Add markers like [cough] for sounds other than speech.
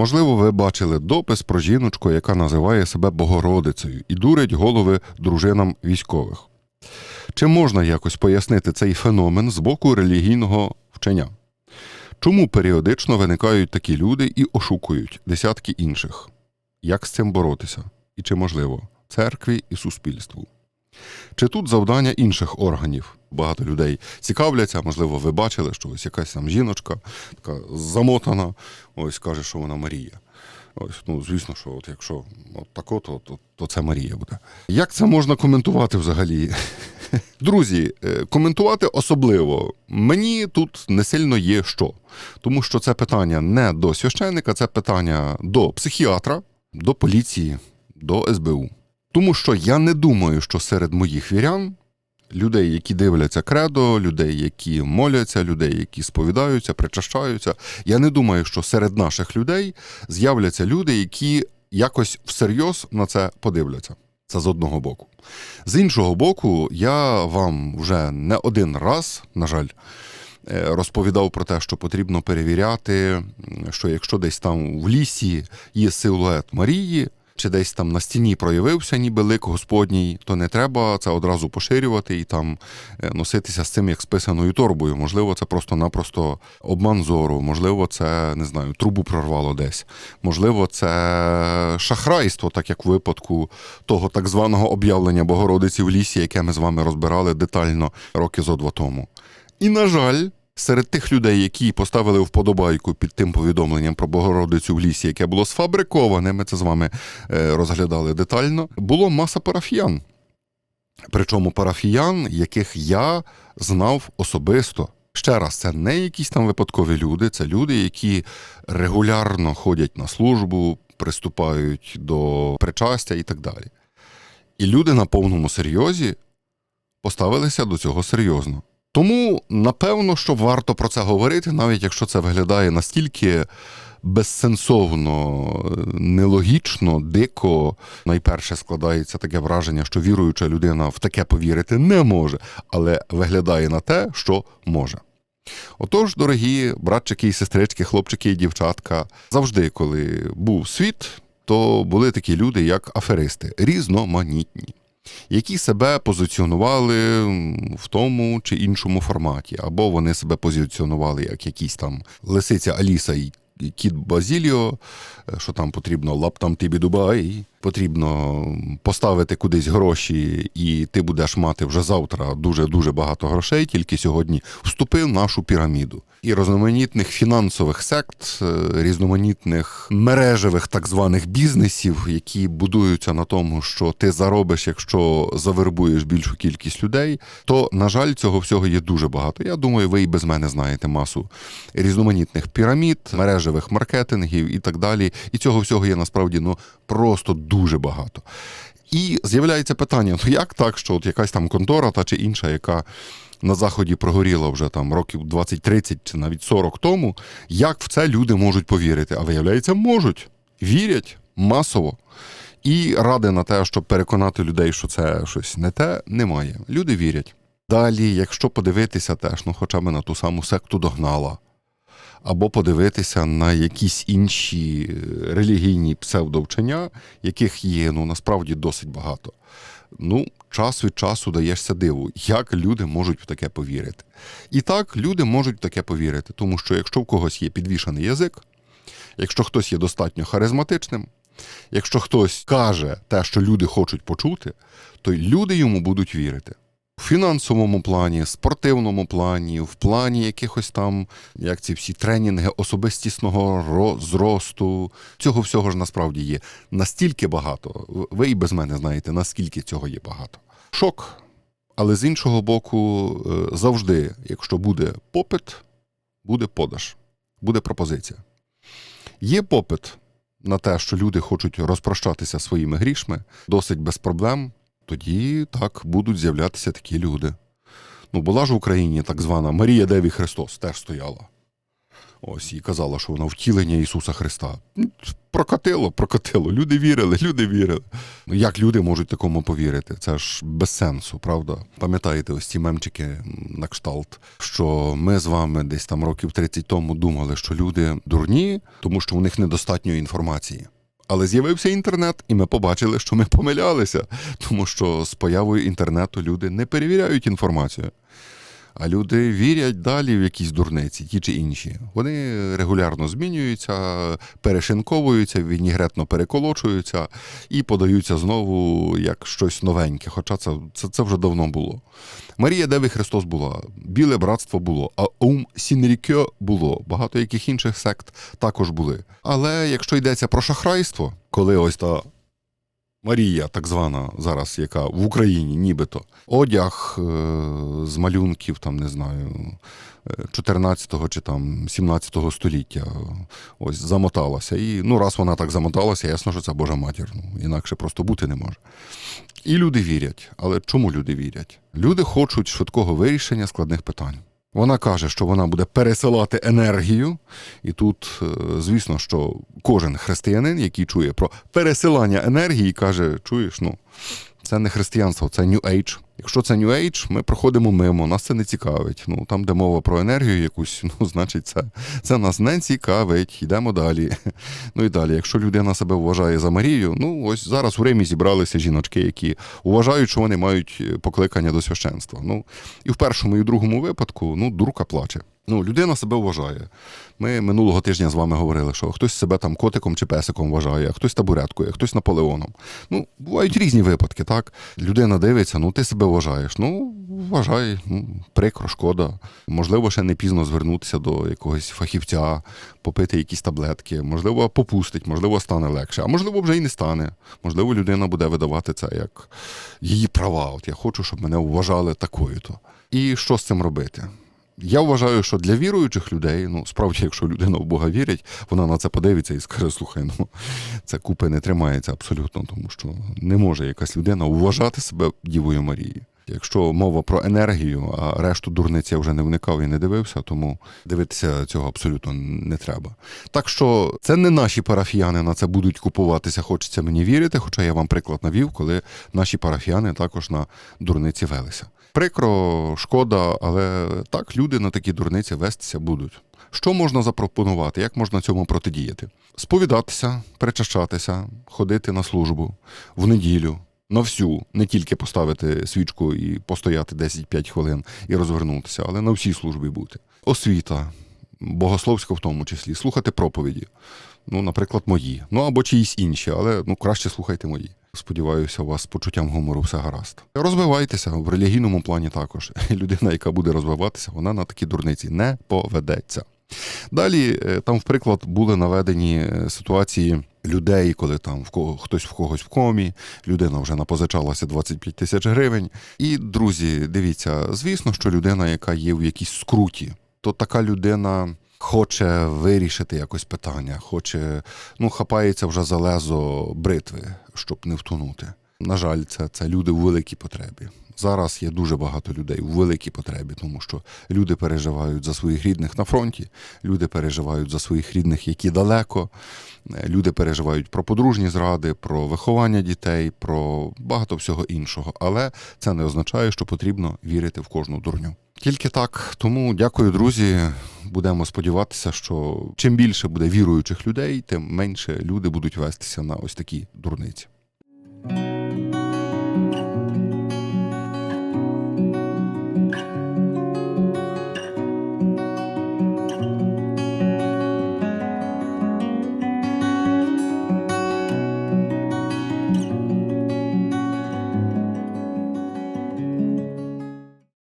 Можливо, ви бачили допис про жіночку, яка називає себе Богородицею і дурить голови дружинам військових. Чи можна якось пояснити цей феномен з боку релігійного вчення? Чому періодично виникають такі люди і ошукують десятки інших? Як з цим боротися? І чи можливо церкві і суспільству? Чи тут завдання інших органів? Багато людей цікавляться, можливо, ви бачили, що ось якась там жіночка, така замотана, ось каже, що вона Марія. Ось, ну, звісно, що от якщо от тако, то, то, то це Марія буде. Як це можна коментувати взагалі? [laughs] Друзі, е, коментувати особливо мені тут не сильно є що. Тому що це питання не до священника, це питання до психіатра, до поліції, до СБУ. Тому що я не думаю, що серед моїх вірян, людей, які дивляться кредо, людей, які моляться, людей, які сповідаються, причащаються, я не думаю, що серед наших людей з'являться люди, які якось всерйоз на це подивляться. Це з одного боку. З іншого боку, я вам вже не один раз, на жаль, е, розповідав про те, що потрібно перевіряти, що якщо десь там в лісі є силует Марії, чи десь там на стіні проявився ніби лик Господній, то не треба це одразу поширювати і там е, носитися з цим як з писаною торбою. Можливо, це просто-напросто обман зору, можливо, це не знаю, трубу прорвало десь. Можливо, це шахрайство, так як в випадку того так званого об'явлення Богородиці в лісі, яке ми з вами розбирали детально роки зо два тому. І, на жаль, серед тих людей, які поставили вподобайку під тим повідомленням про Богородицю в лісі, яке було сфабриковане, ми це з вами е, розглядали детально, було маса парафіян. Причому парафіян, яких я знав особисто. Ще раз, це не якісь там випадкові люди, це люди, які регулярно ходять на службу, приступають до причастя і так далі. І люди на повному серйозі поставилися до цього серйозно. Тому, напевно, що варто про це говорити, навіть якщо це виглядає настільки безсенсовно, нелогічно, дико. Найперше складається таке враження, що віруюча людина в таке повірити не може, але виглядає на те, що може. Отож, дорогі братчики і сестрички, хлопчики і дівчатка, завжди, коли був світ, то були такі люди, як аферисти, різноманітні які себе позиціонували в тому чи іншому форматі, або вони себе позиціонували як якісь там лисиця Аліса і кіт Базіліо, що там потрібно лаптам тибі Дубай, потрібно поставити кудись гроші, і ти будеш мати вже завтра дуже дуже багато грошей. Тільки сьогодні вступив в нашу піраміду. І різноманітних фінансових сект, е, різноманітних мережевих так званих бізнесів, які будуються на тому, що ти заробиш, якщо завербуєш більшу кількість людей, то на жаль, цього всього є дуже багато. Я думаю, ви і без мене знаєте масу різноманітних пірамід, мережевих маркетингів і так далі. І цього всього є насправді ну просто дуже багато. І з'являється питання: ну як так, що от якась там контора та чи інша, яка на заході прогоріла вже там років 20-30 чи навіть 40 тому, як в це люди можуть повірити? А виявляється, можуть, вірять масово. І ради на те, щоб переконати людей, що це щось не те, немає. Люди вірять. Далі, якщо подивитися теж, ну хоча б на ту саму секту догнала, або подивитися на якісь інші е, релігійні псевдовчення, яких є ну насправді досить багато. Ну, час від часу даєшся диву, як люди можуть в таке повірити. І так, люди можуть в таке повірити, тому що якщо в когось є підвішений язик, якщо хтось є достатньо харизматичним, якщо хтось каже те, що люди хочуть почути, то люди йому будуть вірити. В фінансовому плані, спортивному плані, в плані якихось там, як ці всі тренінги особистісного зросту. Цього всього ж насправді є настільки багато. Ви і без мене знаєте, наскільки цього є багато. Шок. Але з іншого боку, е, завжди, якщо буде попит, буде подаж, буде пропозиція. Є попит на те, що люди хочуть розпрощатися своїми грішми досить без проблем, тоді так будуть з'являтися такі люди. Ну, була ж в Україні так звана Марія Деві Христос теж стояла. Ось і казала, що вона втілення Ісуса Христа. Ну, Прокатило, прокатило. Люди вірили, люди вірили. Ну як люди можуть такому повірити? Це ж без сенсу, правда? Пам'ятаєте, ось ці мемчики на кшталт, що ми з вами десь там років 30 тому думали, що люди дурні, тому що у них недостатньо інформації. Але з'явився інтернет, і ми побачили, що ми помилялися, тому що з появою інтернету люди не перевіряють інформацію. А люди вірять далі в якісь дурниці, ті чи інші. Вони регулярно змінюються, перешинковуються, вінігретно переколочуються і подаються знову як щось новеньке. Хоча це, це, це вже давно було. Марія Деви Христос була, Біле братство було, а Ум Сінрікьо було. Багато яких інших сект також були. Але якщо йдеться про шахрайство, коли ось та Марія, так звана зараз, яка в Україні нібито одяг е, з малюнків, там не знаю, е, 14-го чи там 17-го століття ось замоталася. І ну, раз вона так замоталася, ясно, що це Божа матір. Ну, інакше просто бути не може. І люди вірять. Але чому люди вірять? Люди хочуть швидкого вирішення складних питань. Вона каже, що вона буде пересилати енергію, і тут, е, звісно, що кожен християнин, який чує про пересилання енергії, каже: чуєш, ну це не християнство, це New Age. Якщо це New Age, ми проходимо мимо, нас це не цікавить. Ну там, де мова про енергію якусь, [laughs] ну значить, це, це нас не цікавить. Йдемо далі. [laughs] Ну і далі, якщо людина себе вважає за Марію, ну ось зараз у Римі зібралися жіночки, які вважають, що вони мають е, покликання до священства. Ну і в першому і в другому випадку, ну, дурка плаче. Ну, людина себе вважає. Ми минулого тижня з вами говорили, що хтось себе там котиком чи песиком вважає, а хтось табуреткою, хтось Наполеоном. Ну, бувають різні випадки, так? Людина дивиться, ну ти себе вважаєш. Ну, вважай, ну, прикро, шкода. Можливо, ще не пізно звернутися до якогось фахівця, попити якісь таблетки, можливо, попустить, можливо, стане легше, а можливо, вже і не стане. Можливо, людина буде видавати це як її права. От я хочу, щоб мене вважали такою-то. І що з цим робити? Я вважаю, що для віруючих людей, ну справді, якщо людина в Бога вірить, вона на це подивиться і скаже: слухай, ну це купи не тримається абсолютно, тому що не може якась людина вважати себе Дівою Марією. Якщо мова про енергію, а решту дурниць я вже не вникав і не дивився, тому дивитися цього абсолютно не треба. Так що це не наші парафіяни на це будуть купуватися, хочеться мені вірити, хоча я вам приклад навів, коли наші парафіяни також на дурниці велися. Прикро, шкода, але так люди на такі дурниці вестися будуть. Що можна запропонувати? Як можна цьому протидіяти? Сповідатися, причащатися, ходити на службу в неділю, на всю, не тільки поставити свічку і постояти 10-5 хвилин і розвернутися, але на всій службі бути. Освіта, богословська в тому числі, слухати проповіді. Ну, наприклад, мої. Ну або чиїсь інші, але ну краще слухайте мої. Сподіваюся, у вас з почуттям гумору все гаразд. Розвивайтеся в релігійному плані також. [laughs] Людина, яка буде розвиватися, вона на такі дурниці не поведеться. Далі е, там, в приклад, були наведені е, ситуації людей, коли там в кого хтось в когось в комі, людина вже напозичалася 25 тисяч гривень. І, друзі, дивіться, звісно, що людина, яка є в якійсь скруті, то така людина. Хоче вирішити якось питання, хоче, ну, хапається вже за лезо бритви, щоб не втонути. На жаль, це, це люди у великій потребі. Зараз є дуже багато людей у великій потребі, тому що люди переживають за своїх рідних на фронті, люди переживають за своїх рідних, які далеко, люди переживають про подружні зради, про виховання дітей, про багато всього іншого. Але це не означає, що потрібно вірити в кожну дурню. Тільки так, тому дякую, друзі. Будемо сподіватися, що чим більше буде віруючих людей, тим менше люди будуть вестися на ось такі дурниці.